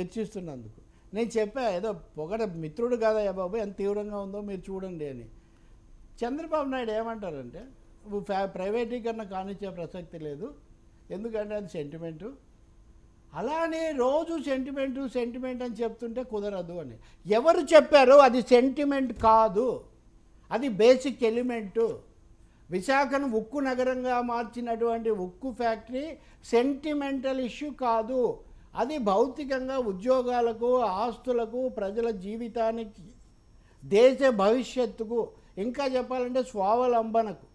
చర్చిస్తున్నందుకు. నేను చెప్పా ఏదో పొగడ మిత్రుడు కాదయ్యా బాబు ఎంత తీవ్రంగా ఉందో మీరు చూడండి అని. చంద్రబాబు నాయుడు ఏమంటారంటే ఫ్యా- ప్రైవేటీకరణ కానిచ్చే ప్రసక్తి లేదు ఎందుకంటే అది సెంటిమెంటు. అలానే రోజు సెంటిమెంటు సెంటిమెంట్ అని చెప్తుంటే కుదరదు అని. ఎవరు చెప్పారు అది సెంటిమెంట్ కాదు అది బేసిక్ ఎలిమెంటు. విశాఖను ఉక్కు నగరంగా మార్చినటువంటి ఉక్కు ఫ్యాక్టరీ సెంటిమెంటల్ ఇష్యూ కాదు. అది భౌతికంగా ఉద్యోగాలకు ఆస్తులకు ప్రజల జీవితానికి దేశ భవిష్యత్తుకు ఇంకా చెప్పాలంటే స్వావలంబనకు.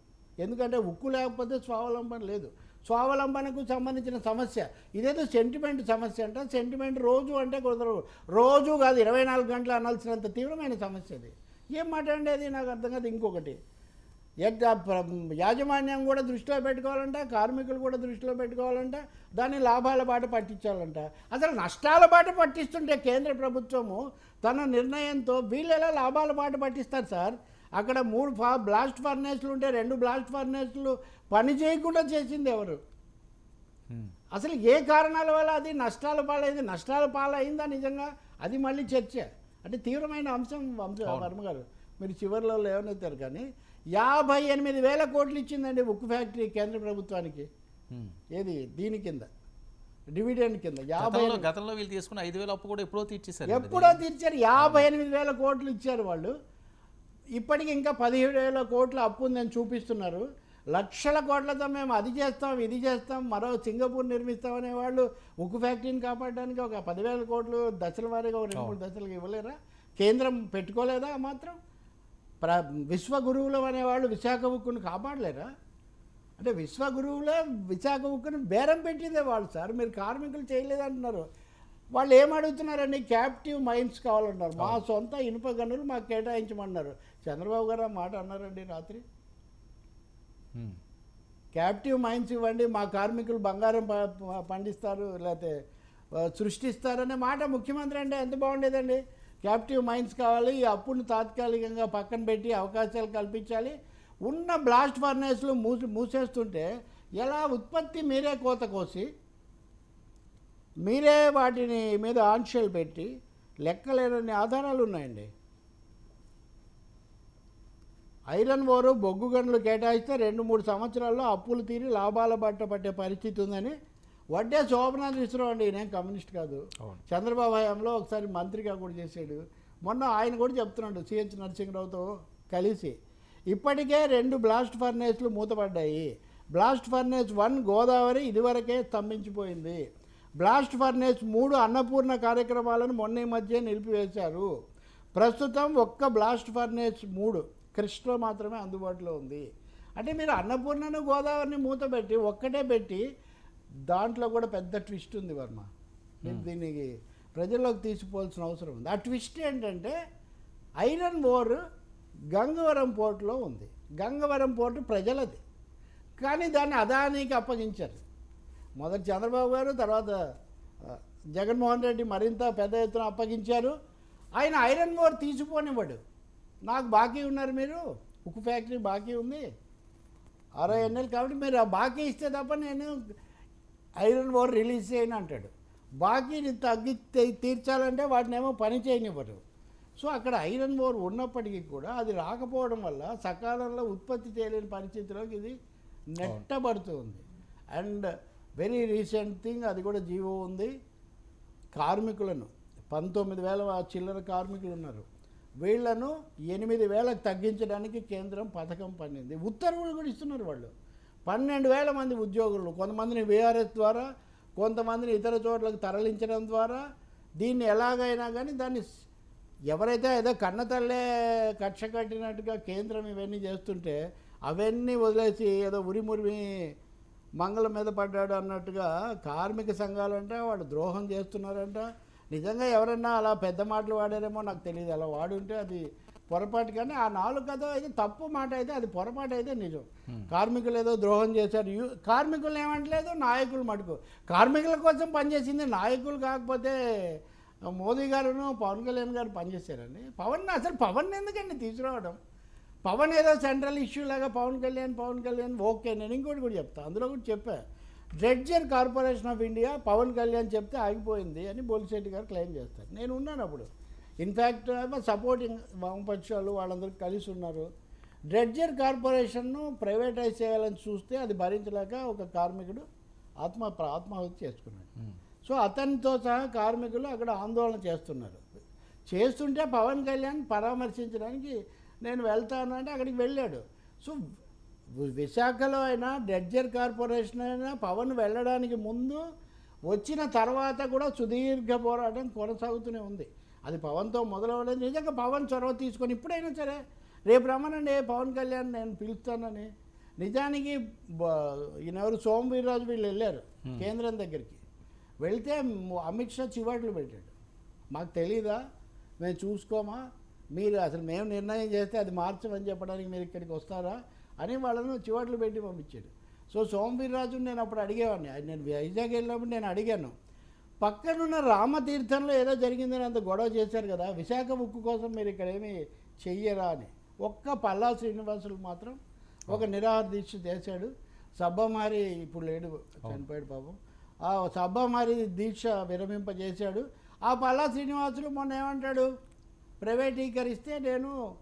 ఎందుకంటే ఉక్కు లేకపోతే స్వావలంబన లేదు. స్వావలంబనకు సంబంధించిన సమస్య. ఇదేదో సెంటిమెంట్ సమస్య అంట. సెంటిమెంట్ రోజు అంటే కుదరదు రోజు కాదు ఇరవై నాలుగు గంటలు అనాల్సినంత తీవ్రమైన సమస్య అది. ఏం అండి అది నాకు అర్థం కాదు. ఇంకొకటి ప్ర- యాజమాన్యం కూడా దృష్టిలో పెట్టుకోవాలంట కార్మికులు కూడా దృష్టిలో పెట్టుకోవాలంట దాన్ని లాభాల బాట పట్టించాలంట. అసలు నష్టాల బాట పట్టిస్తుంటే కేంద్ర ప్రభుత్వము తన నిర్ణయంతో వీళ్ళు ఎలా లాభాల బాట పట్టిస్తారు సార్? అక్కడ మూడు ఫా బ్లాస్ట్ ఫర్నేస్లు ఉంటే రెండు బ్లాస్ట్ ఫర్నేస్లు పని చేయకుండా చేసింది ఎవరు. అసలు ఏ కారణాల వల్ల అది నష్టాల పాలైంది? నష్టాల పాలైందా నిజంగా? అది మళ్ళీ చర్చ. అంటే తీవ్రమైన అంశం వంశ వర్మ గారు. మీరు చివరిలో లేవనెత్తారు కానీ యాభై ఎనిమిది వేల కోట్లు ఇచ్చిందండి ఉక్కు ఫ్యాక్టరీ కేంద్ర ప్రభుత్వానికి. ఏది? దీని కింద. డివిడెండ్ కింద. యాభై గతంలో వీళ్ళు తీసుకున్న ఐదు వేల అప్పు కూడా ఎప్పుడో తీర్చేశారు ఎప్పుడో తీర్చారు. యాభై ఎనిమిది వేల కోట్లు ఇచ్చారు వాళ్ళు. ఇప్పటికి ఇంకా పదిహేడు వేల కోట్ల అప్పు ఉందని చూపిస్తున్నారు. లక్షల కోట్లతో మేము అది చేస్తాం ఇది చేస్తాం మరో సింగపూర్ నిర్మిస్తాం అనే వాళ్ళు ఉక్కు ఫ్యాక్టరీని కాపాడడానికి ఒక పదివేల కోట్లు దశల వారీగా ఒక రెండు మూడు దశలకు ఇవ్వలేరా? కేంద్రం పెట్టుకోలేదా మాత్రం? ప్ర విశ్వగురువులు అనేవాళ్ళు విశాఖ ఉక్కును కాపాడలేరా? అంటే విశ్వగురువులే విశాఖ ఉక్కును బేరం పెట్టిందే వాళ్ళు సార్. మీరు కార్మికులు చేయలేదంటున్నారు. వాళ్ళు ఏం అడుగుతున్నారండి? క్యాప్టివ్ మైండ్స్ కావాలంటున్నారు. మా సొంత ఇనుప గనులు మాకు కేటాయించమన్నారు. చంద్రబాబు గారు ఆ మాట అన్నారండి రాత్రి. క్యాప్టివ్ మైండ్స్ ఇవ్వండి మా కార్మికులు బంగారం పండిస్తారు లేకపోతే సృష్టిస్తారనే మాట ముఖ్యమంత్రి అంటే ఎంత బాగుండేదండి? క్యాప్టివ్ మైండ్స్ కావాలి ఈ అప్పును తాత్కాలికంగా పక్కన పెట్టి అవకాశాలు కల్పించాలి. ఉన్న బ్లాస్ట్ ఫర్నేస్లు మూసి మూసేస్తుంటే ఎలా ఉత్పత్తి మీరే కోత కోసి మీరే వాటిని మీద ఆంక్షలు పెట్టి లెక్కలేనన్ని ఆధారాలు ఉన్నాయండి. ఐరన్ ఓరు బొగ్గు గనులు కేటాయిస్తే రెండు మూడు సంవత్సరాల్లో అప్పులు తీరి లాభాల బట్ట పట్టే పరిస్థితి ఉందని వడ్డే శోభనాథ్ మిశ్రావు అండి? నేను కమ్యూనిస్ట్ కాదు. చంద్రబాబు హయాంలో ఒకసారి మంత్రిగా కూడా చేశాడు. మొన్న ఆయన కూడా చెప్తున్నాడు సిహెచ్ నరసింహరావుతో కలిసి. ఇప్పటికే రెండు బ్లాస్ట్ ఫర్నేస్లు మూతపడ్డాయి. బ్లాస్ట్ ఫర్నేస్ వన్ గోదావరి ఇదివరకే స్తంభించిపోయింది. బ్లాస్ట్ ఫర్నేస్ మూడు అన్నపూర్ణ కార్యక్రమాలను మొన్న ఈ మధ్య నిలిపివేశారు. ప్రస్తుతం ఒక్క బ్లాస్ట్ ఫర్నేస్ మూడు కృష్ణ మాత్రమే అందుబాటులో ఉంది. అంటే మీరు అన్నపూర్ణను గోదావరిని మూతపెట్టి ఒక్కటే పెట్టి దాంట్లో కూడా పెద్ద ట్విస్ట్ ఉంది వర్మ. మీరు దీనికి ప్రజల్లోకి తీసుకోవాల్సిన అవసరం ఉంది. ఆ ట్విస్ట్ ఏంటంటే ఐరన్ ఓర్ గంగవరం పోర్టులో ఉంది. గంగవరం పోర్టు ప్రజలది. కానీ దాన్ని అదానికి అప్పగించారు. మొదటి చంద్రబాబు గారు తర్వాత జగన్మోహన్ రెడ్డి మరింత పెద్ద ఎత్తున అప్పగించారు. ఆయన ఐరన్ ఓర్ తీసిపోనివ్వడు నాకు బాకీ ఉన్నారు మీరు. ఉక్కు ఫ్యాక్టరీ బాకీ ఉంది. అరవై ఎన్ఎల్ కాబట్టి మీరు ఆ బాకీ ఇస్తే తప్ప నేను ఐరన్ ఓర్ రిలీజ్ చేయను అంటాడు. బాకీని తగ్గి తీ- తీర్చాలంటే వాటిని ఏమో పని చేయనివ్వరు. సో అక్కడ ఐరన్ ఓర్ ఉన్నప్పటికీ కూడా అది రాకపోవడం వల్ల సకాలంలో ఉత్పత్తి చేయలేని పరిస్థితిలోకి ఇది నెట్టబడుతుంది. అండ్ వెరీ రీసెంట్ థింగ్ అది కూడా జీవో ఉంది. కార్మికులను పంతొమ్మిది వేల చిల్లర కార్మికులు ఉన్నారు. వీళ్ళను ఎనిమిది వేలకు తగ్గించడానికి కేంద్రం పథకం పన్నింది. ఉత్తర్వులు కూడా ఇస్తున్నారు వాళ్ళు. పన్నెండు వేల మంది ఉద్యోగులు. కొంతమందిని వీఆర్ఎస్ ద్వారా కొంతమందిని ఇతర చోట్లకు తరలించడం ద్వారా దీన్ని ఎలాగైనా కానీ దాన్ని ఎవరైతే ఏదో కన్నతల్లే కక్ష కట్టినట్టుగా కేంద్రం ఇవన్నీ చేస్తుంటే అవన్నీ వదిలేసి ఏదో ఉరిమురిమి మంగళం మీద పడ్డాడు అన్నట్టుగా కార్మిక సంఘాలంటే వాళ్ళు ద్రోహం చేస్తున్నారంట. నిజంగా ఎవరన్నా అలా పెద్ద మాటలు వాడారేమో నాకు తెలియదు. అలా వాడుంటే అది పొరపాటు కానీ ఆ నాలుగు కథ అయితే తప్పు మాట అయితే అది పొరపాటు అయితే నిజం. కార్మికులు ఏదో ద్రోహం చేశారు. యు- కార్మికులు ఏమంటలేదు నాయకులు మటుకు. కార్మికుల కోసం పనిచేసింది నాయకులు కాకపోతే మోదీ గారును పవన్ కళ్యాణ్ గారు పనిచేశారండి. పవన్ అసలు పవన్ ఎందుకండి తీసుకురావడం? పవన్ ఏదో సెంట్రల్ ఇష్యూ లాగా పవన్ కళ్యాణ్ పవన్ కళ్యాణ్ ఓకే నేను ఇంకోటి కూడా చెప్తా. అందులో కూడా చెప్పా. Dredger corporation of India Pawan Kalyan చెప్తే ఆగిపోయింది అని బోలిశెట్టి గారు క్లెయిమ్ చేస్తారు. నేను ఉన్నాను అప్పుడు. ఇన్ఫ్యాక్ట్ సపోర్టింగ్ వామపక్షాలు వాళ్ళందరూ కలిసి ఉన్నారు. డ్రెడ్జర్ కార్పొరేషన్ను ప్రైవేటైజ్ చేయాలని చూస్తే అది భరించలేక ఒక కార్మికుడు ఆత్మ ఆత్మాహుతి చేసుకున్నాడు. సో అతనితో సహా కార్మికులు అక్కడ ఆందోళన చేస్తున్నారు. చేస్తుంటే పవన్ కళ్యాణ్ పరామర్శించడానికి నేను వెళ్తాను అంటే అక్కడికి వెళ్ళాడు. సో విశాఖలో అయినా డెడ్జర్ కార్పొరేషన్ అయినా పవన్ వెళ్ళడానికి ముందు వచ్చిన తర్వాత కూడా సుదీర్ఘ పోరాటం కొనసాగుతూనే ఉంది. అది పవన్తో మొదలవ్వలేదు నిజంగా పవన్ చొరవ తీసుకొని ఇప్పుడైనా సరే రేపు రమ్మనండి పవన్ కళ్యాణ్ నేను పిలుస్తానని. నిజానికి బ- ఈయన ఎవరు సోమ వీర్రాజు వీళ్ళు వెళ్ళారు కేంద్రం దగ్గరికి. వెళ్తే అమిత్ షా చివాట్లు పెట్టాడు. మాకు తెలీదా? మేము చూసుకోమా? మీరు అసలు మేము నిర్ణయం చేస్తే అది మార్చమని చెప్పడానికి మీరు ఇక్కడికి వస్తారా? అని వాళ్ళను చివాట్లు పెట్టి పంపించాడు. సో సోమవీర్రాజు నేను అప్పుడు అడిగేవాడిని. అది నేను వైజాగ్ వెళ్ళినప్పుడు నేను అడిగాను. పక్కనున్న రామతీర్థంలో ఏదో జరిగిందని అంత గొడవ చేశారు కదా విశాఖ ఉక్కు కోసం మీరు ఇక్కడ ఏమి చెయ్యరా అని. ఒక్క పల్లా శ్రీనివాసులు మాత్రం ఒక నిరాహార దీక్ష చేశాడు. సబ్బమారి ఇప్పుడు లేడు చనిపోయాడు పాపం. ఆ సబ్బమారి దీక్ష విరమింపజేశాడు. ఆ పల్లా శ్రీనివాసులు మొన్న ఏమంటాడు? ప్రైవేటీకరిస్తే నేను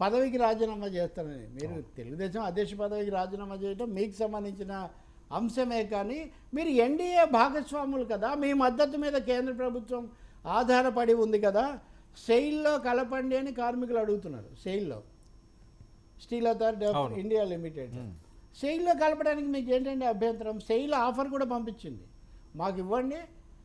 పదవికి రాజీనామా చేస్తానని. మీరు తెలుగుదేశం అధ్యక్ష పదవికి రాజీనామా చేయడం మీకు సంబంధించిన అంశమే కానీ మీరు ఎన్డీఏ భాగస్వాములు కదా మీ మద్దతు మీద కేంద్ర ప్రభుత్వం ఆధారపడి ఉంది కదా సెయిల్లో కలపండి అని కార్మికులు అడుగుతున్నారు సెయిల్లో steel authority of. India limited. సెయిల్లో కలపడానికి మీకు ఏంటంటే అభ్యంతరం? సెయిల్ ఆఫర్ కూడా పంపించింది. మాకు ఇవ్వండి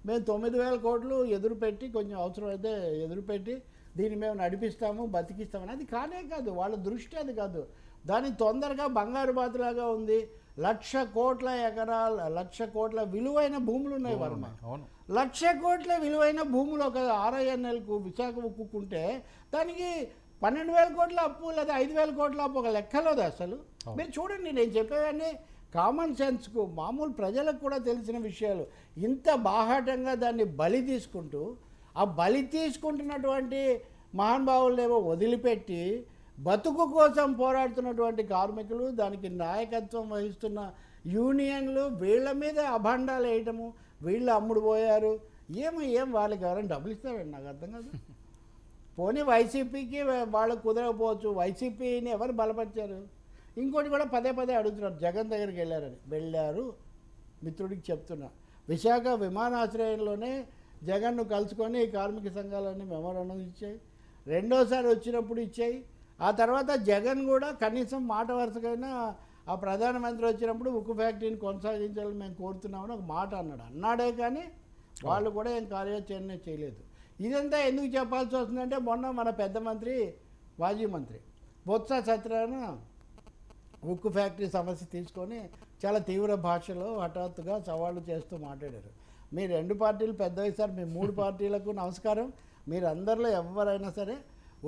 మేము తొమ్మిది వేల కోట్లు ఎదురు పెట్టి కొంచెం అవసరం అయితే ఎదురు పెట్టి దీన్ని మేము నడిపిస్తాము బతికిస్తామని అది కానే కాదు వాళ్ళ దృష్టి అది కాదు. దాని తొందరగా బంగారు బాతులాగా ఉంది. లక్ష కోట్ల ఎకరాల లక్ష కోట్ల విలువైన భూములు ఉన్నాయి వర్మ లక్ష కోట్ల విలువైన భూములు ఒక ఆర్ఐఎన్ఎల్కు విశాఖ ఉక్కుకుంటే దానికి పన్నెండు వేల కోట్ల అప్పు లేదా ఐదు వేల కోట్ల అప్పు ఒక లెక్కలోది అసలు. మీరు చూడండి నేను చెప్పేవన్నీ కామన్ సెన్స్కు మామూలు ప్రజలకు కూడా తెలిసిన విషయాలు. ఇంత బాహాటంగా దాన్ని బలి తీసుకుంటూ ఆ బలి తీసుకుంటున్నటువంటి మహానుభావులనేమో వదిలిపెట్టి బతుకు కోసం పోరాడుతున్నటువంటి కార్మికులు దానికి నాయకత్వం వహిస్తున్న యూనియన్లు వీళ్ళ మీద అభాండాలు వేయటము వీళ్ళు అమ్ముడు పోయారు. ఏమో ఏం వాళ్ళకి ఎవరైనా డబ్బులు ఇస్తారండి నాకు అర్థం కాదు. పోనీ వైసీపీకి వాళ్ళు కుదరకపోవచ్చు. వైసీపీని ఎవరు బలపరిచారు? ఇంకోటి కూడా పదే పదే అడుగుతున్నారు. జగన్ దగ్గరికి వెళ్ళారని. వెళ్ళారు. మిత్రుడికి చెప్తున్నా. విశాఖ విమానాశ్రయంలోనే జగన్ను కలుసుకొని ఈ కార్మిక సంఘాలన్నీ మెమోరాండం ఇచ్చాయి. రెండోసారి వచ్చినప్పుడు ఇచ్చాయి. ఆ తర్వాత జగన్ కూడా కనీసం మాట వరుసకైనా ఆ ప్రధానమంత్రి వచ్చినప్పుడు ఉక్కు ఫ్యాక్టరీని కొనసాగించాలని మేము కోరుతున్నామని ఒక మాట అన్నాడు. అన్నాడే కానీ వాళ్ళు కూడా ఏం కార్యాచరణ చేయలేదు. ఇదంతా ఎందుకు చెప్పాల్సి వస్తుందంటే మొన్న మన పెద్ద మంత్రి మాజీ మంత్రి బొత్స సత్యనారాయణ ఉక్కు ఫ్యాక్టరీ సమస్య తీసుకొని చాలా తీవ్ర భాషలో హఠాత్తుగా సవాళ్ళు చేస్తూ మాట్లాడారు. మీ రెండు పార్టీలు పెద్దవి సార్ మీ మూడు పార్టీలకు నమస్కారం. మీరు అందరిలో ఎవరైనా సరే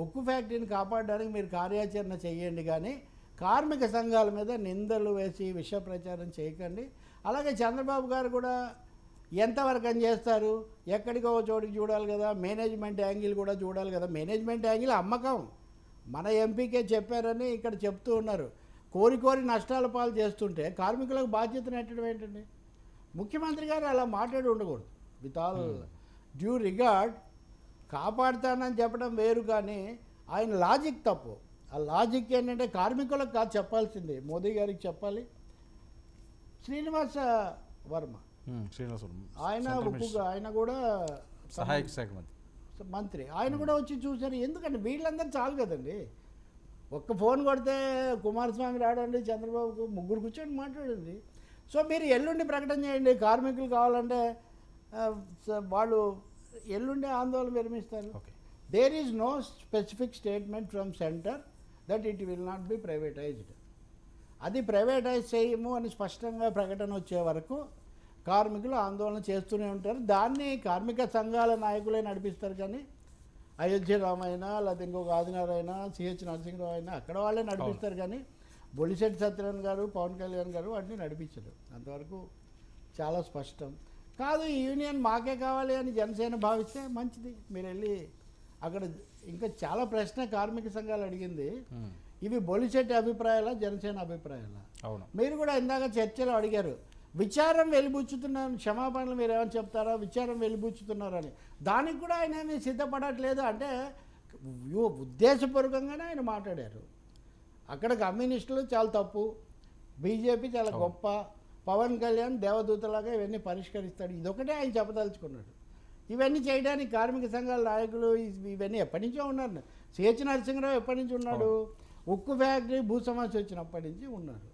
ఉక్కు ఫ్యాక్టరీని కాపాడడానికి మీరు కార్యాచరణ చేయండి కానీ కార్మిక సంఘాల మీద నిందలు వేసి విష ప్రచారం చేయకండి. అలాగే చంద్రబాబు గారు కూడా ఎంతవరకు అని చేస్తారు? ఎక్కడికో చోటికి చూడాలి కదా మేనేజ్మెంట్ యాంగిల్ కూడా చూడాలి కదా. మేనేజ్మెంట్ యాంగిల్ అమ్మకం. మన ఎంపీకే చెప్పారని ఇక్కడ చెప్తూ ఉన్నారు. కోరి కోరి నష్టాల పాలు చేస్తుంటే కార్మికులకు బాధ్యతను ఎట్టడం ఏంటండి? ముఖ్యమంత్రి గారు అలా మాట్లాడి ఉండకూడదు. విత్ ఆల్ డ్యూ రిగార్డ్ కాపాడుతానని చెప్పడం వేరు కానీ ఆయన లాజిక్ తప్పు. ఆ లాజిక్ ఏంటంటే కార్మికులకు కాదు చెప్పాల్సింది. మోదీ గారికి చెప్పాలి. శ్రీనివాస వర్మ. ఉమ్, శ్రీనివాసులు ఆయన. ఆయన కూడా సహాయక శాఖ మంత్రి. మంత్రి. ఆయన కూడా వచ్చి చూశారు. ఎందుకంటే వీళ్ళందరూ చాలు కదండి. ఒక్క ఫోన్ కొడితే కుమారస్వామి రాడండి చంద్రబాబుకు ముగ్గురు కూర్చొని మాట్లాడింది సో మీరు ఎల్లుండి ప్రకటన చేయండి కార్మికులు కావాలంటే వాళ్ళు ఎల్లుండి ఆందోళన విరమిస్తారు. There is no specific statement from centre that it will not be privatized అది ప్రైవేటైజ్ చేయము అని స్పష్టంగా ప్రకటన వచ్చే వరకు కార్మికులు ఆందోళన చేస్తూనే ఉంటారు. దాన్ని కార్మిక సంఘాల నాయకులే నడిపిస్తారు కానీ అయోధ్య రామైనా లేకపోతే ఇంకొక ఆదినారాయణ సిహెచ్ నరసింహరావు అయినా అక్కడ వాళ్ళే నడిపిస్తారు కానీ బొలిశెట్టి సత్యనారాయణ గారు పవన్ కళ్యాణ్ గారు వాటిని నడిపించరు అంతవరకు చాలా స్పష్టం. కాదు ఈ యూనియన్ మాకే కావాలి అని జనసేన భావిస్తే మంచిది. మీరు వెళ్ళి అక్కడ ఇంకా చాలా ప్రశ్న కార్మిక సంఘాలు అడిగింది. ఇవి బొలిశెట్టి అభిప్రాయాలా జనసేన అభిప్రాయాలా? అవును. మీరు కూడా ఇందాక చర్చలో అడిగారు విచారం వెలిబుచ్చుతున్నాను క్షమాపణలు మీరు ఏమైనా చెప్తారా? విచారం వెలిబుచ్చుతున్నారని. దానికి కూడా ఆయన ఏమీ సిద్ధపడట్లేదు. అంటే ఉద్దేశపూర్వకంగానే ఆయన మాట్లాడారు. అక్కడ కమ్యూనిస్టులు చాలా తప్పు. బీజేపీ చాలా గొప్ప. పవన్ కళ్యాణ్ దేవదూతలాగా ఇవన్నీ పరిష్కరిస్తాడు. ఇదొకటే ఆయన చెప్పదలుచుకున్నాడు. ఇవన్నీ చేయడానికి కార్మిక సంఘాల నాయకులు ఇవన్నీ ఎప్పటి నుంచో ఉన్నారు. సిహెచ్ నరసింహరావు ఎప్పటి నుంచి ఉన్నాడు? ఉక్కు ఫ్యాక్టరీ భూ సమస్య వచ్చినప్పటి నుంచి ఉన్నారు